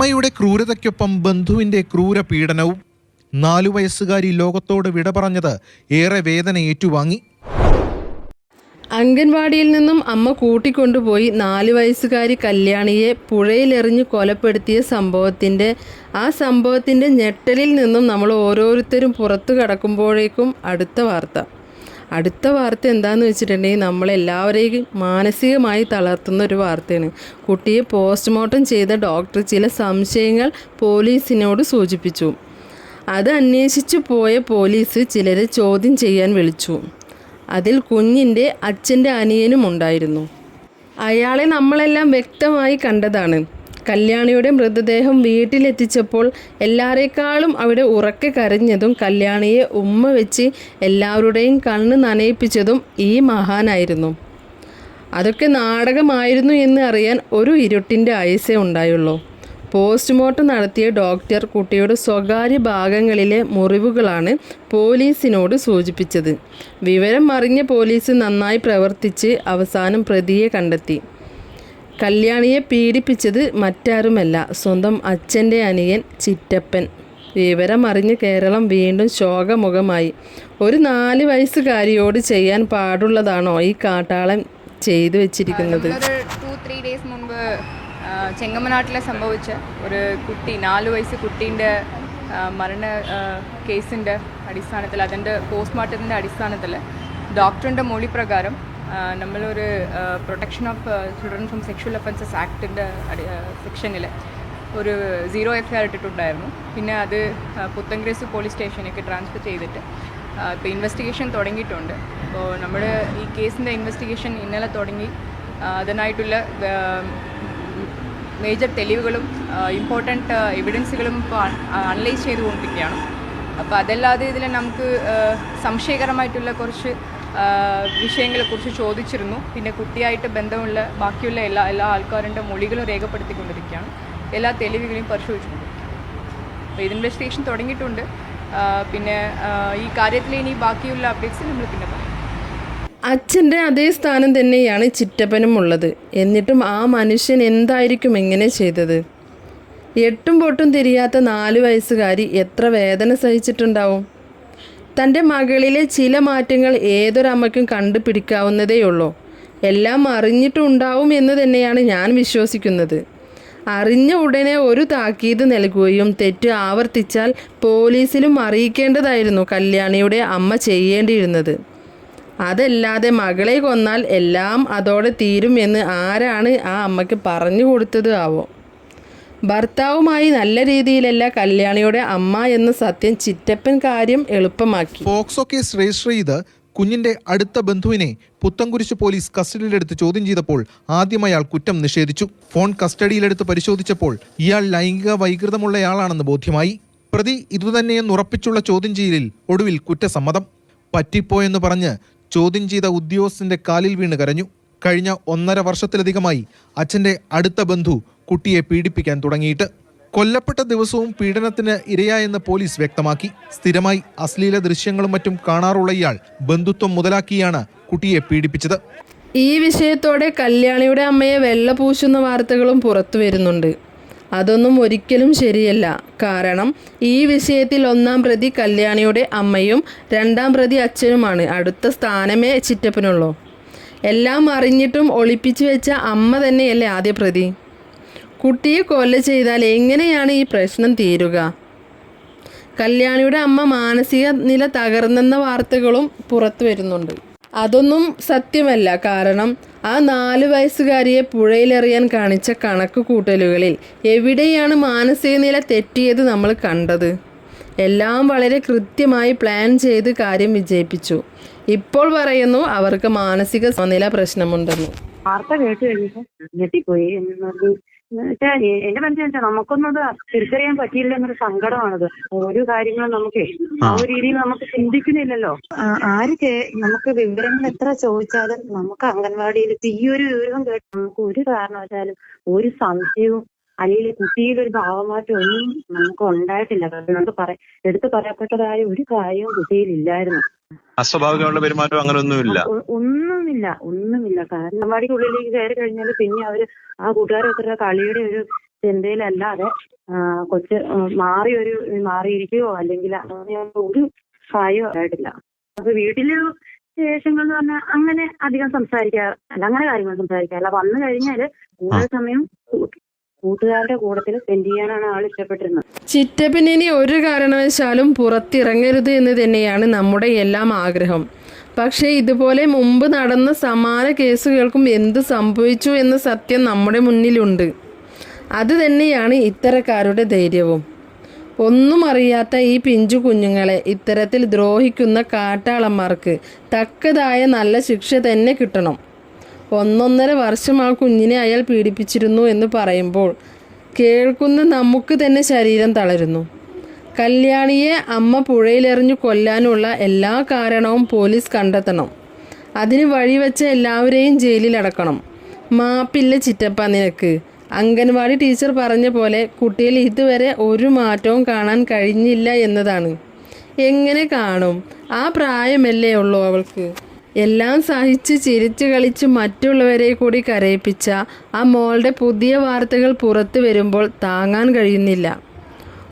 അമ്മയുടെ ക്രൂരതയ്ക്കൊപ്പം ബന്ധുവിന്റെ ക്രൂര പീഡനവും നാലു വയസ്സുകാരി ലോകത്തോട് വിട പറഞ്ഞത് ഏറെ വേദന ഏറ്റുവാങ്ങി അംഗൻവാടിയിൽ നിന്നും അമ്മ കൂട്ടിക്കൊണ്ടുപോയി നാല് വയസ്സുകാരി കല്യാണിയെ പുഴയിലെറിഞ്ഞ് കൊലപ്പെടുത്തിയ സംഭവത്തിന്റെ ആ സംഭവത്തിന്റെ ഞെട്ടലിൽ നിന്നും നമ്മൾ ഓരോരുത്തരും പുറത്തു കടക്കുമ്പോഴേക്കും അടുത്ത വാർത്ത. അടുത്ത വാർത്ത എന്താണെന്ന് വെച്ചിട്ടുണ്ടെങ്കിൽ നമ്മളെല്ലാവരെയും മാനസികമായി തളർത്തുന്ന ഒരു വാർത്തയാണ്. കുട്ടിയെ പോസ്റ്റ്മോർട്ടം ചെയ്ത ഡോക്ടർ ചില സംശയങ്ങൾ പോലീസിനോട് സൂചിപ്പിച്ചു. അത് അന്വേഷിച്ചു പോയ പോലീസ് ചിലരെ ചോദ്യം ചെയ്യാൻ വിളിച്ചു. അതിൽ കുഞ്ഞിന്റെ അച്ഛന്റെ അനിയനും ഉണ്ടായിരുന്നു. അയാളെ നമ്മളെല്ലാം വ്യക്തമായി കണ്ടതാണ്. കല്യാണിയുടെ മൃതദേഹം വീട്ടിലെത്തിച്ചപ്പോൾ എല്ലാവരെക്കാളും അവിടെ ഉറക്കെ കരഞ്ഞതും കല്യാണിയെ ഉമ്മ വെച്ച് എല്ലാവരുടെയും കണ്ണ് നനയിപ്പിച്ചതും ഈ മഹാനായിരുന്നു. അതൊക്കെ നാടകമായിരുന്നു എന്ന് അറിയാൻ ഒരു ഇരുട്ടിന്റെ ആയുസേ ഉണ്ടായുള്ളൂ. പോസ്റ്റ്മോർട്ടം നടത്തിയ ഡോക്ടർ കുട്ടിയുടെ സ്വകാര്യ ഭാഗങ്ങളിലെ മുറിവുകളാണ് പോലീസിനോട് സൂചിപ്പിച്ചത്. വിവരം അറിഞ്ഞ പോലീസ് നന്നായി പ്രവർത്തിച്ച് അവസാനം പ്രതിയെ കണ്ടെത്തി. കല്യാണിയെ പീഡിപ്പിച്ചത് മറ്റാരുമല്ല. സ്വന്തം അച്ഛന്റെ അനിയൻ ചിറ്റപ്പൻ. വിവരമറിഞ്ഞ് കേരളം വീണ്ടും ശോകമുഖമായി. ഒരു നാല് വയസ്സുകാരിയോട് ചെയ്യാൻ പാടുള്ളതാണോ ഈ കാട്ടാളൻ ചെയ്തു വെച്ചിരിക്കുന്നത്? ടു ത്രീ ഡേയ്സ് മുൻപ് ചെങ്ങമ്മനാട്ടിലെ സംഭവിച്ച ഒരു കുട്ടി നാല് വയസ്സ് കുട്ടീന്റെ മരണ കേസിന്റെ അടിസ്ഥാനത്തിൽ അതിന്റെ പോസ്റ്റ്മോർട്ടത്തിന്റെ അടിസ്ഥാനത്തിൽ ഡോക്ടറിന്റെ മൊഴി പ്രകാരം നമ്മളൊരു protection of children from sexual offences ആക്ടിന്റെ സെക്ഷനിൽ ഒരു സീറോ എഫ് ഐ ഇട്ടിട്ടുണ്ടായിരുന്നു. പിന്നെ അത് പുത്തൻഗ്രേസ് പോലീസ് സ്റ്റേഷനിലേക്ക് ട്രാൻസ്ഫർ ചെയ്തിട്ട് ഇപ്പോൾ ഇൻവെസ്റ്റിഗേഷൻ തുടങ്ങിയിട്ടുണ്ട്. അപ്പോൾ നമ്മൾ ഈ കേസിന്റെ ഇൻവെസ്റ്റിഗേഷൻ ഇന്നലെ തുടങ്ങി. അതിനായിട്ടുള്ള മേജർ തെളിവുകളും ഇമ്പോർട്ടന്റ് എവിഡൻസുകളും ഇപ്പോൾ അനലൈസ് ചെയ്തുകൊണ്ടിരിക്കുകയാണ്. അപ്പോൾ അതല്ലാതെ ഇതിൽ നമുക്ക് സംശയകരമായിട്ടുള്ള കുറച്ച് വിഷയങ്ങളെക്കുറിച്ച് ചോദിച്ചിരുന്നു. പിന്നെ കുട്ടിയായിട്ട് ബന്ധമുള്ള ബാക്കിയുള്ള എല്ലാ എല്ലാ ആൾക്കാരുടെ മൊഴികളും രേഖപ്പെടുത്തിക്കൊണ്ടിരിക്കുകയാണ്. എല്ലാ തെളിവുകളെയും പരിശോധിച്ചുകൊണ്ടിരിക്കുകയാണ്. അപ്പോൾ ഇത് ഇൻവെസ്റ്റിഗേഷൻ തുടങ്ങിയിട്ടുണ്ട്. പിന്നെ ഈ കാര്യത്തിൽ ഇനി ബാക്കിയുള്ള അപ്ഡേറ്റ്സ് നമ്മൾ പിന്നെ പറയാം. അച്ഛന്റെ അതേ സ്ഥാനം തന്നെയാണ് ചിറ്റപ്പനും ഉള്ളത്. എന്നിട്ടും ആ മനുഷ്യൻ എന്തായിരിക്കും എങ്ങനെ ചെയ്തത്? എട്ടും പൊട്ടും തിരിയാത്ത നാല് വയസ്സുകാരി എത്ര വേദന സഹിച്ചിട്ടുണ്ടാവും? തന്റെ മകളിലെ ചില മാറ്റങ്ങൾ ഏതൊരമ്മയ്ക്കും കണ്ടുപിടിക്കാവുന്നതേയുള്ളൂ. എല്ലാം അറിഞ്ഞിട്ടുണ്ടാവും എന്ന് തന്നെയാണ് ഞാൻ വിശ്വസിക്കുന്നത്. അറിഞ്ഞ ഉടനെ ഒരു താക്കീത് നൽകുകയും തെറ്റ് ആവർത്തിച്ചാൽ പോലീസിലും അറിയിക്കേണ്ടതായിരുന്നു കല്യാണിയുടെ അമ്മ ചെയ്യേണ്ടിയിരുന്നത്. അതല്ലാതെ മകളെ കൊന്നാൽ എല്ലാം അതോടെ തീരും എന്ന് ആരാണ് ആ അമ്മയ്ക്ക് പറഞ്ഞു കൊടുത്തത് ആവോ? ഭർത്താവുമായി നല്ല രീതിയിലല്ല കല്യാണിയുടെ അമ്മ എന്ന സത്യം ചിറ്റപ്പൻ കാര്യം എളുപ്പമാക്കി. പോക്സോ കേസ് രജിസ്റ്റർ ചെയ്ത് കുഞ്ഞിന്റെ അടുത്ത ബന്ധുവിനെ പുത്തംകുരിശ് പോലീസ് കസ്റ്റഡിയിലെടുത്ത് ചോദ്യം ചെയ്തപ്പോൾ ആദ്യം അയാൾ കുറ്റം നിഷേധിച്ചു. ഫോൺ കസ്റ്റഡിയിലെടുത്ത് പരിശോധിച്ചപ്പോൾ ഇയാൾ ലൈംഗിക വൈകൃതമുള്ളയാളാണെന്ന് ബോധ്യമായി. പ്രതി ഇതുതന്നെയെന്ന് ഉറപ്പിച്ചുള്ള ചോദ്യം ചെയ്യലിൽ ഒടുവിൽ കുറ്റസമ്മതം. പറ്റിപ്പോയെന്ന് പറഞ്ഞ് ചോദ്യം ചെയ്ത ഉദ്യോഗസ്ഥന്റെ കാലിൽ വീണ് കരഞ്ഞു. കഴിഞ്ഞ ഒന്നര വർഷത്തിലധികമായി അച്ഛന്റെ അടുത്ത ബന്ധു കുട്ടിയെ പീഡിപ്പിക്കാൻ തുടങ്ങിയിട്ട് കൊല്ലപ്പെട്ട ദിവസവും പീഡനത്തിന് ഇരയായെന്ന് പോലീസ് വ്യക്തമാക്കി. സ്ഥിരമായി അശ്ലീല ദൃശ്യങ്ങളും മറ്റും കാണാറുള്ള ഇയാൾ ബന്ധുത്വം മുതലാക്കിയാണ് കുട്ടിയെ പീഡിപ്പിച്ചത്. ഈ വിഷയത്തോടെ കല്യാണിയുടെ അമ്മയെ വെള്ള പൂശുന്ന വാർത്തകളും പുറത്തു വരുന്നുണ്ട്. അതൊന്നും ഒരിക്കലും ശരിയല്ല. കാരണം ഈ വിഷയത്തിൽ ഒന്നാം പ്രതി കല്യാണിയുടെ അമ്മയും രണ്ടാം പ്രതി അച്ഛനുമാണ് അടുത്ത സ്ഥാനമേ ചിറ്റപ്പനുള്ളൂ. എല്ലാം അറിഞ്ഞിട്ടും ഒളിപ്പിച്ചു വെച്ച അമ്മ തന്നെയല്ലേ ആദ്യ പ്രതി. കുട്ടിയെ കൊല്ല ചെയ്താൽ എങ്ങനെയാണ് ഈ പ്രശ്നം തീരുക? കല്യാണിയുടെ അമ്മ മാനസിക നില തകർന്നെന്ന വാർത്തകളും പുറത്തു വരുന്നുണ്ട്. അതൊന്നും സത്യമല്ല. കാരണം ആ നാല് വയസ്സുകാരിയെ പുഴയിലെറിയാൻ കാണിച്ച കണക്ക് കൂട്ടലുകളിൽ എവിടെയാണ് മാനസിക നില തെറ്റിയത് നമ്മൾ കണ്ടത്? എല്ലാം വളരെ കൃത്യമായി പ്ലാൻ ചെയ്ത് കാര്യം വിജയിപ്പിച്ചു. ഇപ്പോൾ പറയുന്നു അവർക്ക് മാനസിക സമനില പ്രശ്നമുണ്ടെന്ന്. വാർത്ത കേട്ട് കഴിഞ്ഞപ്പോ ഞെട്ടിപ്പോയി. എന്നുവെച്ചാ എന്റെ മനസ്സിൽ വെച്ചാൽ നമുക്കൊന്നും അത് തിരിച്ചറിയാൻ പറ്റിയില്ല എന്നൊരു സങ്കടമാണത്. ഓരോ കാര്യങ്ങളും നമുക്ക് ആ ഒരു രീതിയിൽ നമുക്ക് ചിന്തിക്കുന്നില്ലല്ലോ. ആര് നമുക്ക് വിവരങ്ങൾ എത്ര ചോദിച്ചാലും നമുക്ക് അംഗൻവാടിയിൽ ഈ ഒരു വിവരം കേട്ട് നമുക്ക് ഒരു കാരണവശാലും ഒരു സംശയവും അല്ലെങ്കിൽ കുട്ടിയിൽ ഒരു ഭാവമാറ്റം ഒന്നും നമുക്ക് ഉണ്ടായിട്ടില്ല. കാരണം നമുക്ക് പറ എടുത്തു പറയപ്പെട്ടതായ ഒരു കാര്യവും കുട്ടിയിൽ ഇല്ലായിരുന്നു. അസ്വാഭാവികമുള്ള പെരുമാറ്റം അങ്ങനെയൊന്നുമില്ല. ഒ- ഒന്നുമില്ല ഒന്നുമില്ല. കാരണം ഉള്ളിലേക്ക് കയറി കഴിഞ്ഞാൽ പിന്നെ അവർ ആ കൂട്ടുകാരൊക്കെ കളിയുടെ ഒരു ചിന്തയിലല്ലാതെ കൊച്ച് മാറി ഒരു മാറിയിരിക്കുകയോ അല്ലെങ്കിൽ അങ്ങനെ ഒരു സഹായോ ആയിട്ടില്ല. അപ്പൊ വീട്ടിൽ ശേഷങ്ങൾ എന്ന് പറഞ്ഞാൽ അങ്ങനെ അധികം സംസാരിക്കാറില്ല അങ്ങനെ കാര്യങ്ങൾ സംസാരിക്കാറില്ല. വന്നു കഴിഞ്ഞാൽ കൂടുതൽ സമയം കൂട്ടുകാരുടെ കൂടത്തിൽ സ്പെൻഡ് ചെയ്യാനാണ് ആൾ ഇഷ്ടപ്പെട്ടിരുന്നത്. ചിറ്റപ്പനിനി ഒരു കാരണവശാലും പുറത്തിറങ്ങരുത് എന്ന് തന്നെയാണ് നമ്മുടെ എല്ലാം ആഗ്രഹം. പക്ഷേ ഇതുപോലെ മുമ്പ് നടന്ന സമാന കേസുകൾക്കും എന്ത് സംഭവിച്ചു എന്ന സത്യം നമ്മുടെ മുന്നിലുണ്ട്. അത് തന്നെയാണ് ഇത്തരക്കാരുടെ ധൈര്യവും. ഒന്നും അറിയാത്ത ഈ പിഞ്ചു കുഞ്ഞുങ്ങളെ ഇത്തരത്തിൽ ദ്രോഹിക്കുന്ന കാട്ടാളന്മാർക്ക് തക്കതായ നല്ല ശിക്ഷ തന്നെ കിട്ടണം. ഒന്നൊന്നര വർഷം ആ കുഞ്ഞിനെ അയാൾ പീഡിപ്പിച്ചിരുന്നു എന്ന് പറയുമ്പോൾ കേൾക്കുന്ന നമുക്ക് തന്നെ ശരീരം തളരുന്നു. കല്യാണിയെ അമ്മ പുഴയിലെറിഞ്ഞു കൊല്ലാനുള്ള എല്ലാ കാരണവും പോലീസ് കണ്ടെത്തണം. അതിന് വഴിവെച്ച എല്ലാവരെയും ജയിലിലടക്കണം. മാപ്പില്ല ചിറ്റപ്പ നിനക്ക്. അംഗൻവാടി ടീച്ചർ പറഞ്ഞ പോലെ കുട്ടിയിൽ ഇതുവരെ ഒരു മാറ്റവും കാണാൻ കഴിഞ്ഞില്ല എന്നതാണ്. എങ്ങനെ കാണും? ആ പ്രായമല്ലേ ഉള്ളൂ അവൾക്ക്. എല്ലാം സഹിച്ച് ചിരിച്ചു കളിച്ച് മറ്റുള്ളവരെ കൂടി കരയിപ്പിച്ച ആ മോളുടെ പുതിയ വാർത്തകൾ പുറത്തു വരുമ്പോൾ താങ്ങാൻ കഴിയുന്നില്ല.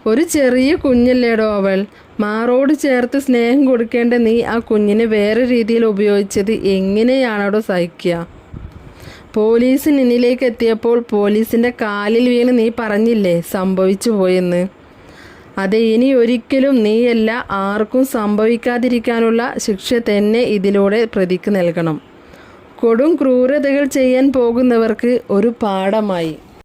ഒരു ചെറിയ കുഞ്ഞല്ലേടോ അവൾ. മാറോട് ചേർത്ത് സ്നേഹം കൊടുക്കേണ്ട നീ ആ കുഞ്ഞിനെ വേറെ രീതിയിൽ ഉപയോഗിച്ചത് എങ്ങനെയാണോടോ സഹിക്കുക. പോലീസ് നിന്നിലേക്ക് എത്തിയപ്പോൾ പോലീസിന്റെ കാലിൽ വീണ് നീ പറഞ്ഞില്ലേ സംഭവിച്ചു പോയെന്ന്. അതെ ഇനി ഒരിക്കലും നീയല്ല ആർക്കും സംഭവിക്കാതിരിക്കാനുള്ള ശിക്ഷ തന്നെ ഇതിലൂടെ പ്രതിക്ക് നൽകണം. കൊടും ക്രൂരതകൾ ചെയ്യാൻ പോകുന്നവർക്ക് ഒരു പാഠമായി.